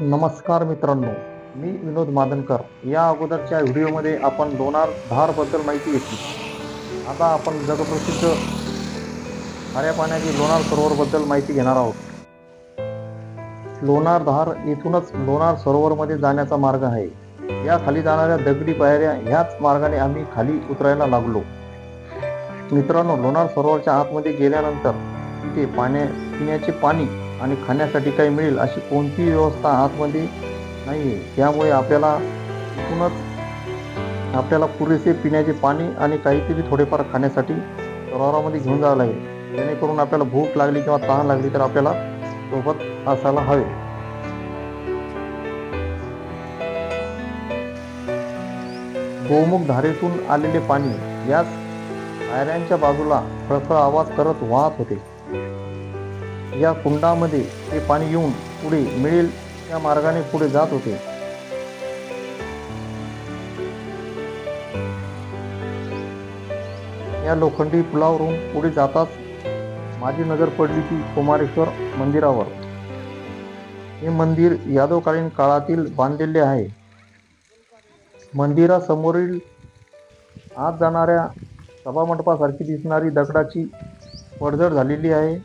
नमस्कार मित्रांनो मी विनोद मादनकर. या अगोदरच्या व्हिडिओमध्ये आपण लोणार धारबद्दल माहिती घेतली. आता आपण जगप्रसिद्ध खाऱ्या पाण्याची लोणार सरोवरबद्दल माहिती घेणार आहोत. लोणार धार येथूनच लोणार सरोवरमध्ये जाण्याचा मार्ग आहे. या खाली जाणाऱ्या दगडी पायऱ्या ह्याच मार्गाने आम्ही खाली उतरायला लागलो. मित्रांनो लोणार सरोवरच्या आतमध्ये गेल्यानंतर तिथे पाण्या पिण्याचे पाणी आणि खाण्यासाठी काही मिळेल अशी कोणतीही व्यवस्था आतमध्ये नाही आहे त्यामुळे आपल्याला इथूनच आपल्याला पुरेसे पिण्याचे पाणी आणि काहीतरी थोडेफार खाण्यासाठी सरोवरामध्ये घेऊन जावं लागेल. जेणेकरून आपल्याला भूक लागली किंवा तहान लागली तर आपल्याला सोबत असायला हवे. गोमुख धारेतून आलेले पाणी याच पायऱ्यांच्या बाजूला खळखळ आवाज करत वाहत होते. या कुंडामध्ये ते पाणी येऊन पुढे मिळेल त्या मार्गाने पुढे जात होते. या लोखंडी पुलावरून पुढे जाताच माझी नजर पडली ती कुमारेश्वर मंदिरावर. हे मंदिर यादवकालीन काळातील बांधलेले आहे. मंदिरासमोरील आत जाणाऱ्या सभामंडपासारखी दिसणारी दगडाची पडझड झालेली आहे.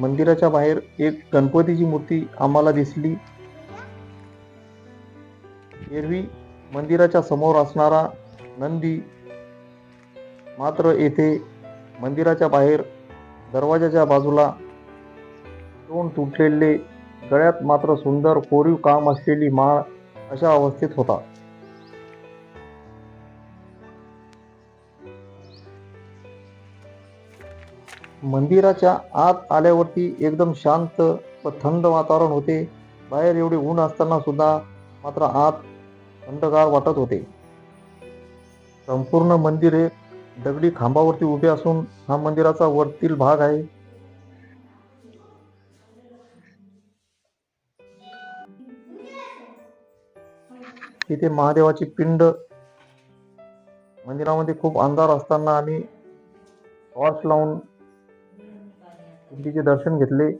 मंदिराच्या बाहेर एक गणपतीची मूर्ती आम्हाला दिसली. एरवी मंदिराच्या समोर असणारा नंदी मात्र येथे मंदिराच्या बाहेर दरवाजाच्या बाजूला तोंड तुटलेले गळ्यात मात्र सुंदर कोरीव काम असलेली माळ अशा अवस्थेत होता. मंदिराच्या आत आल्यावरती एकदम शांत व थंड वातावरण होते. बाहेर एवढे ऊन असताना सुद्धा मात्र आत थंडगार वाटत होते. संपूर्ण मंदिर हे दगडी खांबावरती उभे असून हा मंदिराचा वरतील भाग आहे. तिथे महादेवाची पिंड मंदिरामध्ये खूप अंधार असताना आम्ही टॉर्च लावून पिंडीचे दर्शन घेतले.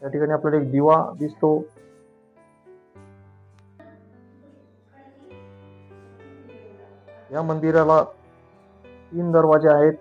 त्या ठिकाणी आपल्याला एक दिवा दिसतो. या मंदिराला तीन दरवाजे आहेत.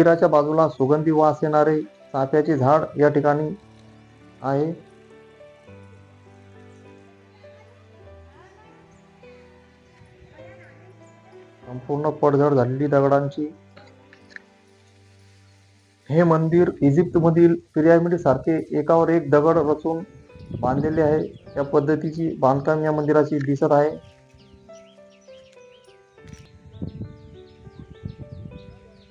मंदिराच्या बाजूला सुगंधी वास येणारे चाफ्याचे झाड या ठिकाणी आहे. संपूर्ण पडझड झालेली दगडांची. हे मंदिर इजिप्त मधील पिरॅमिड सारखे एकावर एक दगड रचून बांधलेले आहे. या पद्धतीची बांधकाम या मंदिराची दिसत आहे.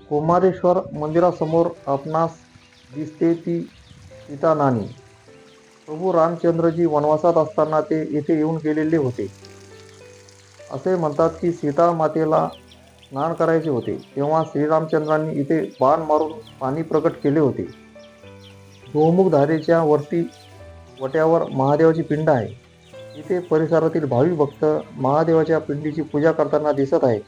कुमारेश्वर मंदिरासमोर आपणास दिसते ती सीता नाणी प्रभू रामचंद्रजी वनवासात असताना ते येथे येऊन गेलेले होते. असे म्हणतात की सीता मातेला स्नान करायचे होते. तेव्हा श्रीरामचंद्रांनी इथे बाण मारून पाणी प्रकट केले होते. गोमुख धारेच्या वरती वट्यावर महादेवाची पिंड आहे. इथे परिसरातील भावी भक्त महादेवाच्या पिंडीची पूजा करताना दिसत आहेत.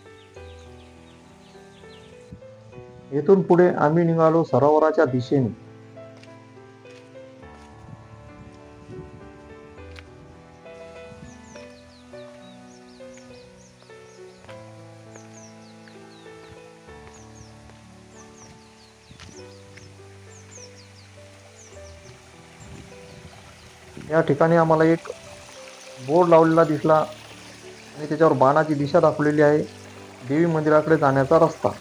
येथून पुढे आम्ही निघालो सरोवराच्या दिशेने. या ठिकाणी आम्हाला एक बोर्ड लावलेला दिसला आणि त्याच्यावर बाणाची दिशा दाखवलेली आहे. देवी मंदिराकडे जाण्याचा रस्ता.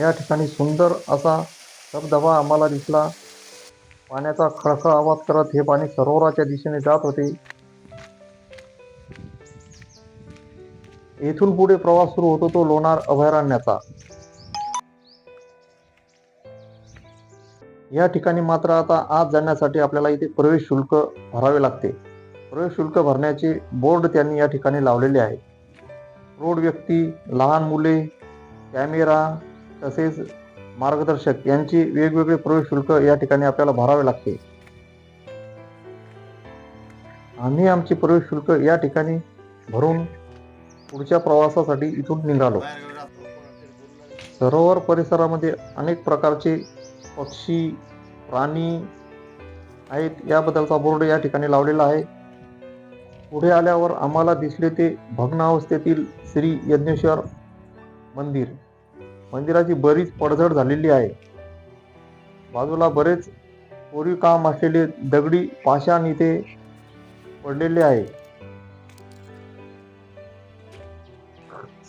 या ठिकाणी सुंदर असा धबधबा आम्हाला दिसला. पाण्याचा खळखळ आवाज करत हे पाणी सरोवराच्या दिशेने जात होते. येथून पुढे प्रवास सुरू होतो तो लोणार अभयारण्याचा. या ठिकाणी मात्र आता आत जाण्यासाठी आपल्याला इथे प्रवेश शुल्क भरावे लागते. प्रवेश शुल्क भरण्याचे बोर्ड त्यांनी या ठिकाणी लावलेले आहे रोड व्यक्ती लहान मुले कॅमेरा तसेच मार्गदर्शक यांची वेगवेगळे प्रवेश शुल्क या ठिकाणी आपल्याला भरावे लागते. आम्ही आमचे प्रवेश शुल्क या ठिकाणी भरून पुढच्या प्रवासासाठी इथून निघालो. सरोवर परिसरामध्ये अनेक प्रकारचे पक्षी प्राणी आहेत. याबद्दलचा बोर्ड या ठिकाणी लावलेला आहे. पुढे आल्यावर आम्हाला दिसले ते भग्न अवस्थेतील श्री यज्ञेश्वर मंदिर. मंदिराची बरीच पडझड झालेली आहे. बाजूला बरेच कोरीव काम असलेले दगडी पाषाण इथे पडलेले आहे.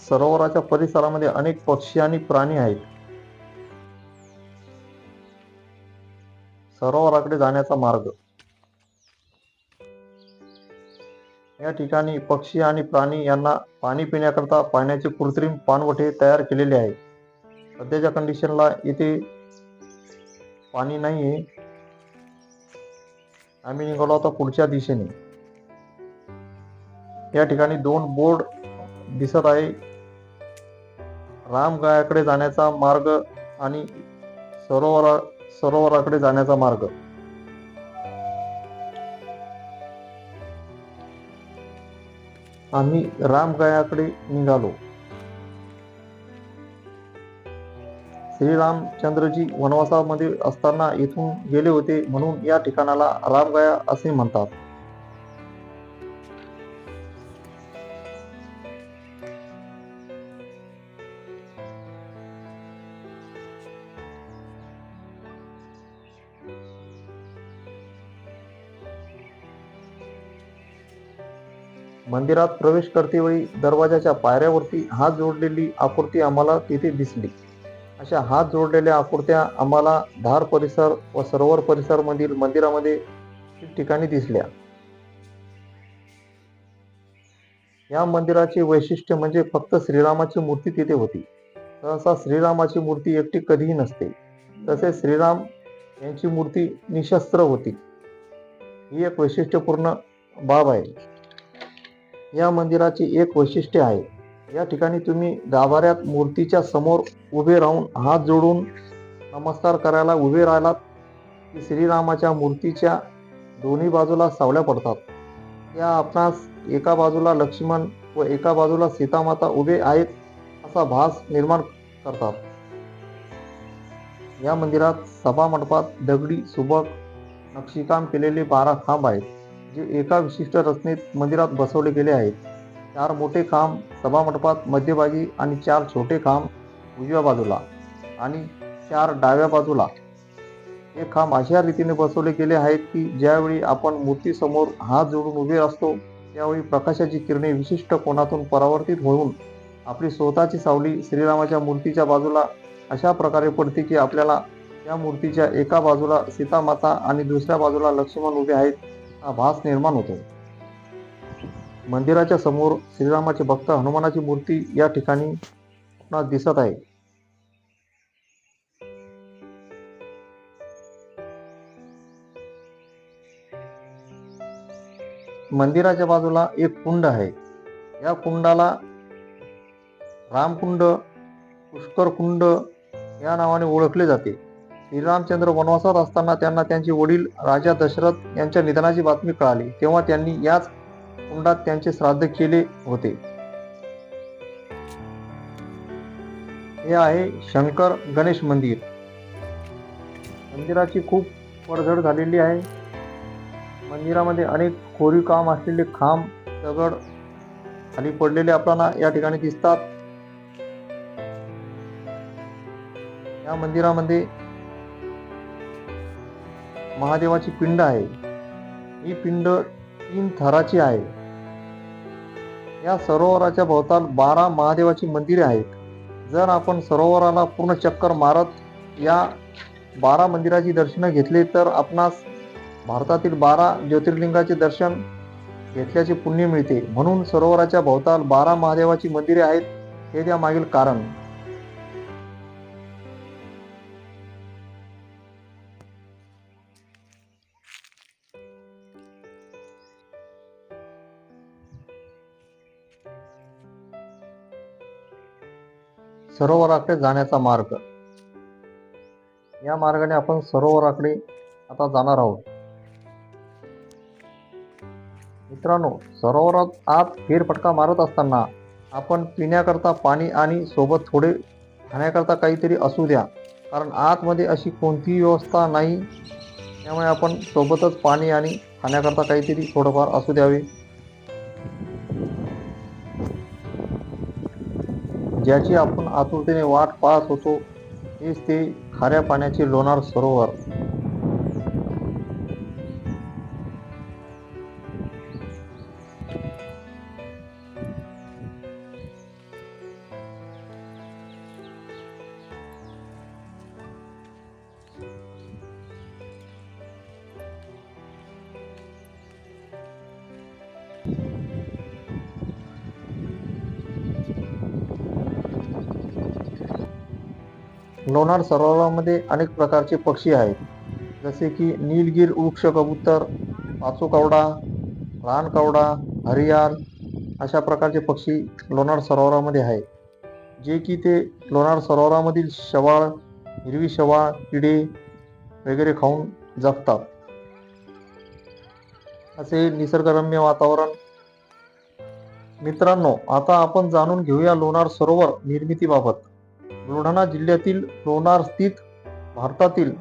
सरोवराच्या परिसरामध्ये अनेक पक्षी आणि प्राणी आहेत. सरोवराकडे जाण्याचा मार्ग. या ठिकाणी पक्षी आणि प्राणी यांना पाणी पिण्याकरता पाण्याचे कृत्रिम पाणवठे तयार केलेले आहे. सध्याच्या कंडिशनला इथे पाणी नाही आहे आम्ही निघालो आता पुढच्या दिशेने. या ठिकाणी दोन बोर्ड दिसत आहे. रामगायाकडे जाण्याचा मार्ग आणि सरोवरा सरोवराकडे जाण्याचा मार्ग. आम्ही रामगायाकडे निघालो. श्रीरामचंद्रजी वनवासामध्ये असताना इथून गेले होते म्हणून या ठिकाणाला रामगया असे म्हणतात. मंदिरात प्रवेश करतेवेळी दरवाजाच्या पायऱ्यावरती हात जोडलेली आकृती आम्हाला तिथे दिसली. अशा हात जोडलेल्या आकृत्या आम्हाला धार परिसर व सरोवर परिसर मधील मंदिरामध्ये ठिकाणी दिसल्या. या मंदिराचे वैशिष्ट्य म्हणजे फक्त श्रीरामाची मूर्ती तिथे होती. सहसा श्रीरामाची मूर्ती एकटी कधीही नसते. तसेच श्रीराम यांची मूर्ती निशस्त्र होती. ही एक वैशिष्ट्यपूर्ण बाब आहे. या मंदिराचे एक वैशिष्ट्य आहे. या ठिकाणी तुम्ही गाभाऱ्यात मूर्तीच्या समोर उभे राहून हात जोडून नमस्कार करायला उभे राहिलात की श्रीरामाच्या मूर्तीच्या दोन्ही बाजूला सावल्या पडतात. या आपणास एका बाजूला लक्ष्मण व एका बाजूला सीतामाता उभे आहेत असा भास निर्माण करतात. या मंदिरात सभा मंडपात दगडी सुबक नक्षीकाम केलेले बारा खांब आहेत जे एका विशिष्ट रचनेत मंदिरात बसवले गेले आहेत. चार मोठे खांब सभामंडपात मध्यभागी आणि चार छोटे खांब उजव्या बाजूला आणि चार डाव्या बाजूला. हे खांब अशा रीतीने बसवले गेले आहेत की ज्यावेळी आपण मूर्तीसमोर हात जोडून उभे असतो त्यावेळी प्रकाशाची किरणे विशिष्ट कोणातून परावर्तित होऊन आपली स्वतःची सावली श्रीरामाच्या मूर्तीच्या बाजूला अशा प्रकारे पडते की आपल्याला त्या मूर्तीच्या एका बाजूला सीतामाता आणि दुसऱ्या बाजूला लक्ष्मण उभे आहेत हा भास निर्माण होतो. मंदिराच्या समोर श्रीरामाचे भक्त हनुमानाची मूर्ती या ठिकाणी आपणास दिसत आहे. मंदिराच्या बाजूला एक कुंड आहे. या कुंडाला रामकुंड पुष्कर कुंड या नावाने ओळखले जाते. श्रीरामचंद्र वनवासात असताना त्यांना त्यांचे वडील राजा दशरथ यांच्या निधनाची बातमी कळाली. तेव्हा त्यांनी याच कुंडात त्यांचे श्राद्ध केले होते. हे आहे शंकर गणेश मंदिर. मंदिराची खूप पडझड झालेली आहे. मंदिरामध्ये अनेक कोरीव काम असलेले खांब दगड खाली पडलेले आपल्याला या ठिकाणी दिसतात. या मंदिरामध्ये महादेवाची पिंड आहे. ही पिंड तीन थराची आहे. या सरोवराच्या भोवताल बारा महादेवाची मंदिरे आहेत. जर आपण सरोवराला पूर्ण चक्कर मारत या बारा मंदिराची दर्शनं घेतली तर आपणास भारतातील बारा ज्योतिर्लिंगाचे दर्शन घेतल्याचे पुण्य मिळते. म्हणून सरोवराच्या भोवताल बारा महादेवाची मंदिरे आहेत हे त्यामागील कारण. सरोवराकडे जाण्याचा मार्ग. या मार्गाने आपण सरोवराकडे आता जाणार आहोत. मित्रांनो सरोवरात आत फेरफटका मारत असताना आपण पिण्याकरता पाणी आणि सोबत थोडे खाण्याकरता काहीतरी असू द्या. कारण आतमध्ये अशी कोणतीही व्यवस्था नाही. त्यामुळे आपण सोबतच पाणी आणि खाण्याकरता काहीतरी थोडंफार असू द्यावे. ज्याची आपण आतुरतेने वाट पाहत होतो हेच ते खाऱ्या पाण्याचे लोणार सरोवर. लोणार सरोवरामध्ये अनेक प्रकारचे पक्षी आहेत. जसे की नीलगिर वृक्ष कबूतर पाचू कावडा कावडा हरियाल अशा प्रकारचे पक्षी लोणार सरोवरामध्ये आहे जे की ते लोणार सरोवरामधील शवाळ हिरवी शवाळ किडे वगैरे खाऊन जगतात. असे निसर्गरम्य वातावरण. मित्रांनो आता आपण जाणून घेऊया लोणार सरोवर निर्मितीबाबत. बुलढाणा जिल्ह्यातील लोणार स्थित भारतातील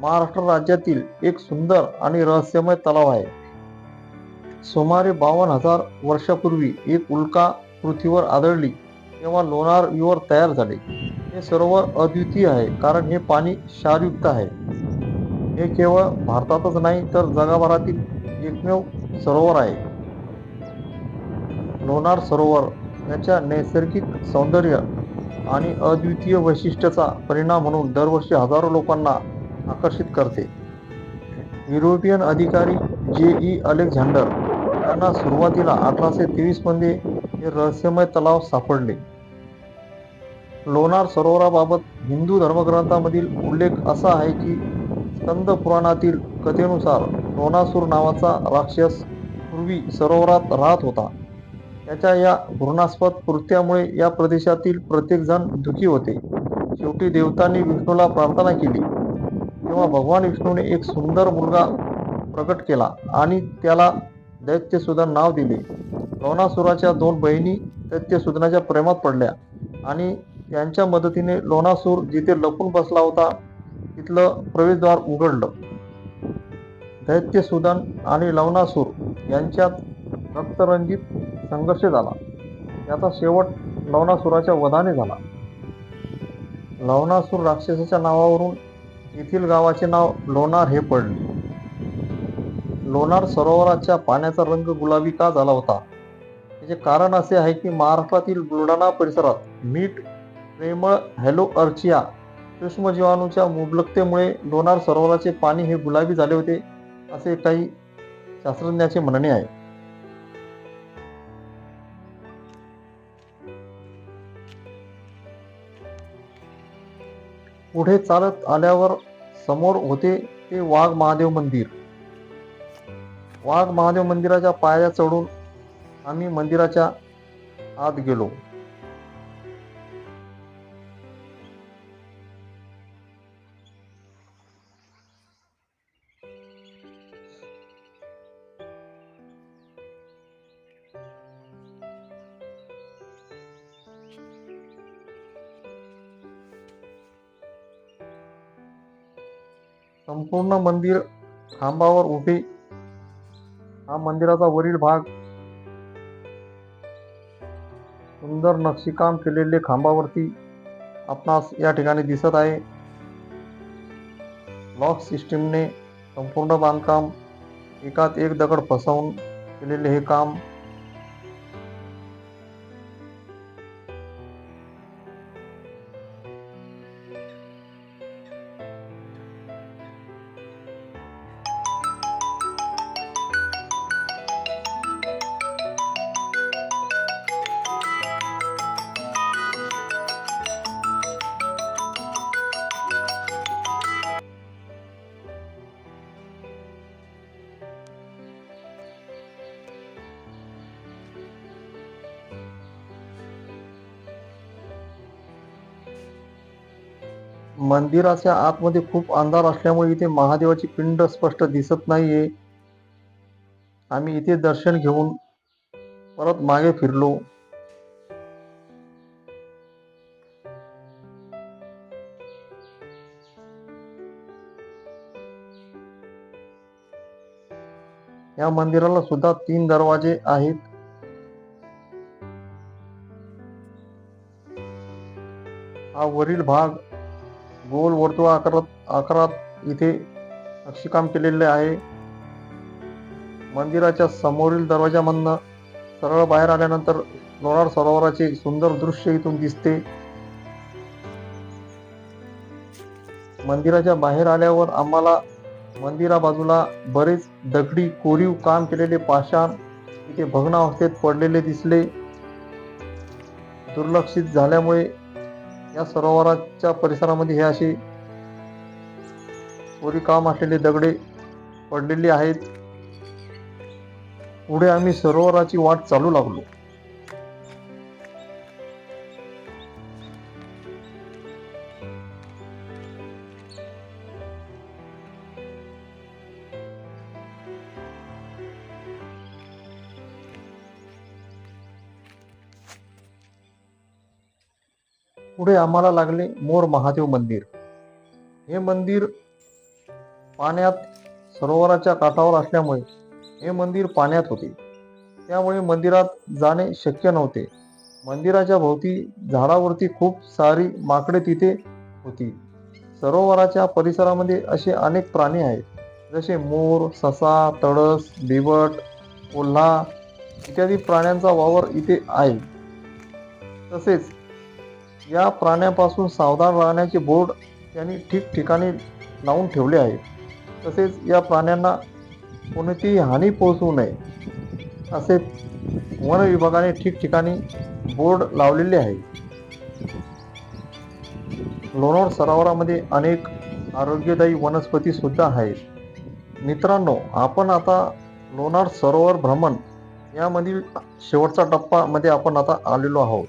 महाराष्ट्र राज्यातील एक सुंदर आणि रहस्यमय तलाव आहे. सुमारे बावन्न हजार वर्षापूर्वी एक उल्का पृथ्वीवर आदळली तेव्हा लोणार विवर तयार झाले. हे सरोवर अद्वितीय आहे कारण हे पाणी क्षारयुक्त आहे. हे केवळ भारतातच नाही तर जगभरातील एकमेव सरोवर आहे. लोणार सरोवर याच्या नैसर्गिक सौंदर्य आणि अद्वितीय वैशिष्ट्याचा परिणाम म्हणून दरवर्षी हजारो लोकांना आकर्षित करते. युरोपियन अधिकारी जे ई अलेक्झांडर यांना सुरुवातीला अठराशे तेवीसमध्ये हे रहस्यमय तलाव सापडले. लोणार सरोवराबाबत हिंदू धर्मग्रंथामधील उल्लेख असा आहे की स्कंद पुराणातील कथेनुसार लोणासूर नावाचा राक्षस पूर्वी सरोवरात राहत होता. त्याच्या या घृणास्पद कृत्यामुळे या प्रदेशातील प्रत्येक जण दुखी होते. शेवटी देवतांनी विष्णूला प्रार्थना केली. तेव्हा भगवान विष्णूने एक सुंदर मुलगा प्रकट केला आणि त्याला दैत्यसुदन नाव दिले. लोणासुराच्या दोन बहिणी दैत्यसुदनाच्या प्रेमात पडल्या आणि त्यांच्या मदतीने लोणासूर जिथे लपून बसला होता तिथलं प्रवेशद्वार उघडलं. दैत्यसुदन आणि लवणासूर यांच्यात रक्तरंजित संघर्ष झाला. त्याचा शेवट लवणासुराच्या वधाने झाला. लवणासूर राक्षसाच्या नावावरून येथील गावाचे नाव लोणार हे पडले. लोणार सरोवराच्या पाण्याचा रंग गुलाबी का झाला होता? त्याचे कारण असे आहे की महाराष्ट्रातील बुलढाणा परिसरात मीठ प्रेमळ हॅलो अर्चिया सूक्ष्मजीवाणूच्या मुबलकतेमुळे लोणार सरोवराचे पाणी हे गुलाबी झाले होते असे काही शास्त्रज्ञाचे म्हणणे आहे. पुढे चालत आल्यावर समोर होते ते वाघ महादेव मंदिर. वाघ महादेव मंदिराच्या पायऱ्या चढून आम्ही मंदिराच्या आत गेलो. संपूर्ण मंदिर खांबावर उभे. हा मंदिराचा वरील भाग सुंदर नक्षीकाम केलेले खांबावरती आपणास या ठिकाणी दिसत आहे. ब्लॉक सिस्टीमने संपूर्ण बांधकाम एकात एक दगड फसवून केलेले हे काम मंदिराच्या आतमध्ये खूप अंधार असल्यामुळे इथे महादेवाची पिंड स्पष्ट दिसत नाहीये. आम्ही इथे दर्शन घेऊन परत मागे फिरलो. या मंदिराला सुद्धा तीन दरवाजे आहेत. हा वरील भाग गोल वर्तुळ आकारात आकारात इथे नक्षीकाम केलेले आहे. मंदिराच्या समोरील दरवाजामधनं सरळ बाहेर आल्यानंतर लोणार सरोवराचे सुंदर दृश्य इथून दिसते. मंदिराच्या बाहेर आल्यावर आम्हाला मंदिरा बाजूला बरेच दगडी कोरीव काम केलेले पाषाण इथे भग्नावस्थेत पडलेले दिसले. दुर्लक्षित झाल्यामुळे या सरोवराच्या परिसरामध्ये हे अशी कोरी काम असलेले दगडे पडलेली आहेत. पुढे आम्ही सरोवराची वाट चालू लागलो पुढे आम्हाला लागले मोर महादेव मंदिर. हे मंदिर पाण्यात सरोवराच्या काठावर असल्यामुळे हे मंदिर पाण्यात होते. त्यामुळे मंदिरात जाणे शक्य नव्हते. मंदिराच्या भोवती झाडावरती खूप सारी माकडे तिथे होती. सरोवराच्या परिसरामध्ये असे अनेक प्राणी आहेत जसे मोर ससा तळस बिबट कोल्हा इत्यादी प्राण्यांचा वावर इथे आहे. तसेच या प्राण्यापासून सावधान राहण्याचे बोर्ड त्यांनी ठिकठिकाणी लावून ठेवले आहे. तसेच या प्राण्यांना कोणतीही हानी पोहोचवू नये असे वन विभागाने ठिकठिकाणी बोर्ड लावलेले आहे. लोणार सरोवरामध्ये अनेक आरोग्यदायी वनस्पतीसुद्धा आहेत. मित्रांनो आपण आता लोणार सरोवर भ्रमण यामधील शेवटचा टप्पामध्ये आपण आता आलेलो आहोत.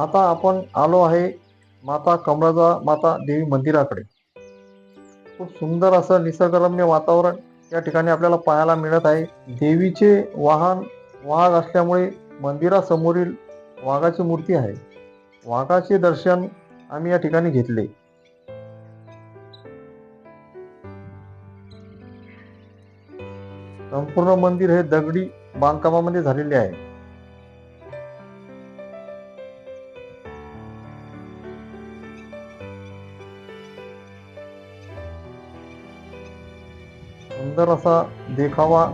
आता आपण आलो आहे माता कमराजा माता देवी मंदिराकडे. खूप सुंदर असं निसर्गरम्य वातावरण या ठिकाणी आपल्याला पाहायला मिळत आहे. देवीचे वाहन वाघ असल्यामुळे मंदिरासमोरील वाघाची मूर्ती आहे. वाघाचे दर्शन आम्ही या ठिकाणी घेतले. संपूर्ण मंदिर हे दगडी बांधकामामध्ये झालेले आहे. सुंदर असा देखावा.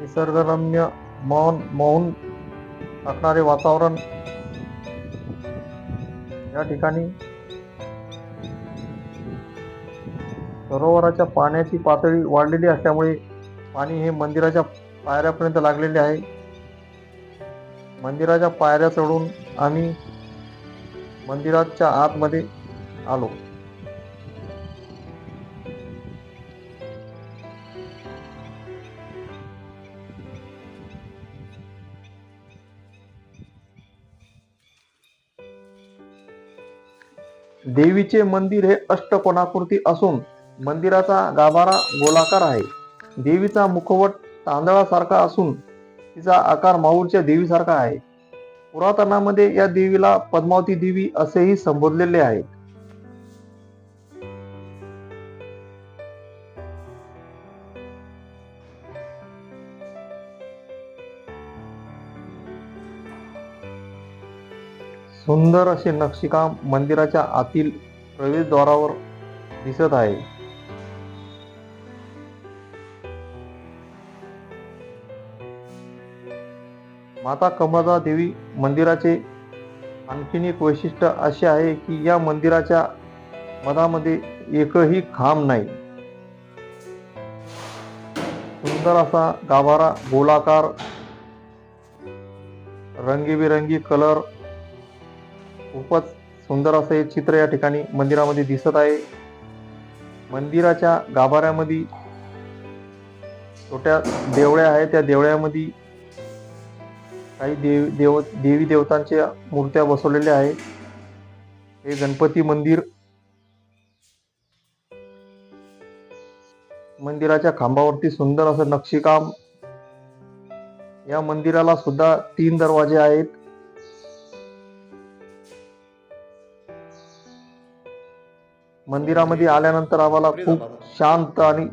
निसर्गरम्य मौन मौन टाकणारे वातावरण या ठिकाणी सरोवराच्या पाण्याची पातळी वाढलेली असल्यामुळे पाणी हे मंदिराच्या पायऱ्यापर्यंत लागलेले आहे. मंदिराच्या पायऱ्या चढून आम्ही मंदिराच्या आतमध्ये आलो. देवीचे मंदिर हे अष्टकोणाकृती असून मंदिराचा गाभारा गोलाकार आहे. देवीचा मुखवट तांदळासारखा असून तिचा आकार माऊरच्या देवीसारखा आहे. पुरातनामध्ये या देवीला पद्मावती देवी असेही संबोधलेले आहे. सुंदर असे नक्षीकाम मंदिराच्या आतील प्रवेशद्वारावर दिसत आहे. माता कमला देवी मंदिराचे आणखीन एक वैशिष्ट्य असे आहे की या मंदिराच्या मधामध्ये एकही खांब नाही. सुंदर असा गाभारा गोलाकार रंगीबिरंगी कलर खूपच सुंदर असं हे चित्र या ठिकाणी मंदिरामध्ये दिसत आहे. मंदिराच्या गाभाऱ्यामध्ये छोट्या देवळ्या आहेत. त्या देवळ्यामध्ये काही देव देव देवी देवतांच्या मूर्त्या बसवलेल्या आहेत. हे गणपती मंदिर मंदिराच्या खांबावरती सुंदर असं नक्षीकाम. या मंदिराला सुद्धा तीन दरवाजे आहेत. मंदिरामध्ये आल्यानंतर आम्हाला खूप शांत आणि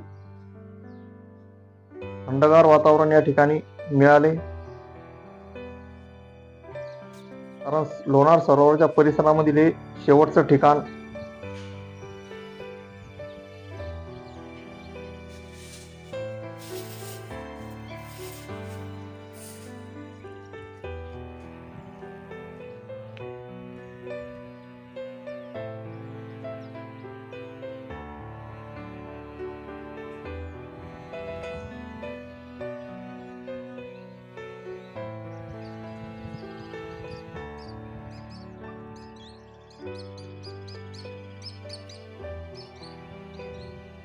थंडगार वातावरण या ठिकाणी मिळाले. कारण लोणार सरोवरच्या परिसरामधील हे शेवटचं ठिकाण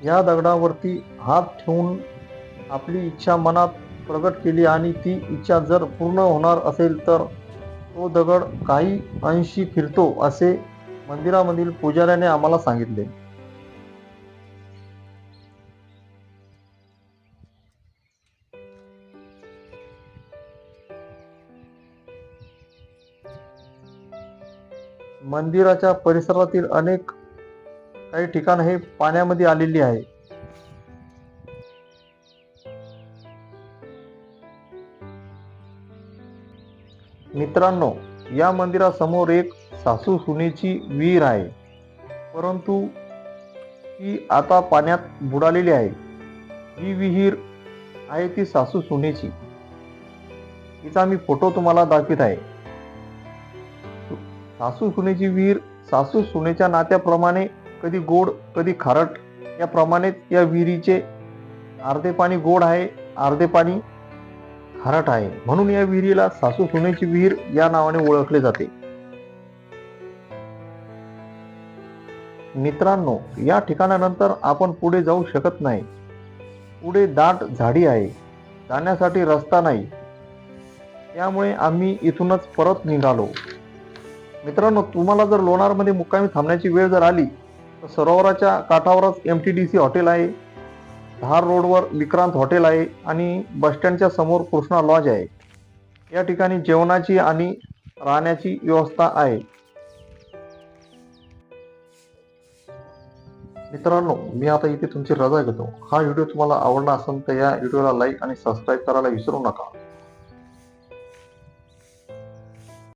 या दगडावरती हात ठेवून आपली इच्छा मनात प्रगट केली आणि ती इच्छा जर पूर्ण होणार असेल तर तो दगड काही अंशी फिरतो असे मंदिरामधील पुजाऱ्याने आम्हाला सांगितले. मंदिराच्या परिसरातील अनेक काही ठिकाण हे पाण्यामध्ये आलेली आहे. मित्रांनो या मंदिरासमोर एक सासू सुनेची विहीर आहे. परंतु ती आता पाण्यात बुडालेली आहे. ही विहीर आहे ती सासू सुनेची. तिचा मी फोटो तुम्हाला दाखवित आहे. सासू सुनेची विहीर सासू सुनेच्या नात्याप्रमाणे कधी गोड कधी खारट. याप्रमाणेच या विहिरीचे अर्धे पाणी गोड आहे अर्धे पाणी खारट आहे. म्हणून या विहिरीला सासू सुनेची विहीर या नावाने ओळखले जाते. मित्रांनो या ठिकाणानंतर आपण पुढे जाऊ शकत नाही. पुढे दाट झाडी आहे. जाण्यासाठी रस्ता नाही. त्यामुळे आम्ही इथूनच परत निघालो. मित्रांनो तुम्हाला जर लोणारमध्ये मुक्कामी थांबण्याची वेळ जर आली सरोवराच्या काठावरच M T D C hotel आहे धार रोडवर विक्रांत हॉटेल आहे आणि बसस्टँडच्या समोर कृष्णा लॉज आहे. या ठिकाणी जेवणाची आणि राहण्याची व्यवस्था आहे. मित्रांनो मी आता इथे तुमची रजा घेतो. हा व्हिडिओ तुम्हाला आवडला असेल तर या व्हिडिओला लाईक आणि सबस्क्राईब करायला विसरू नका.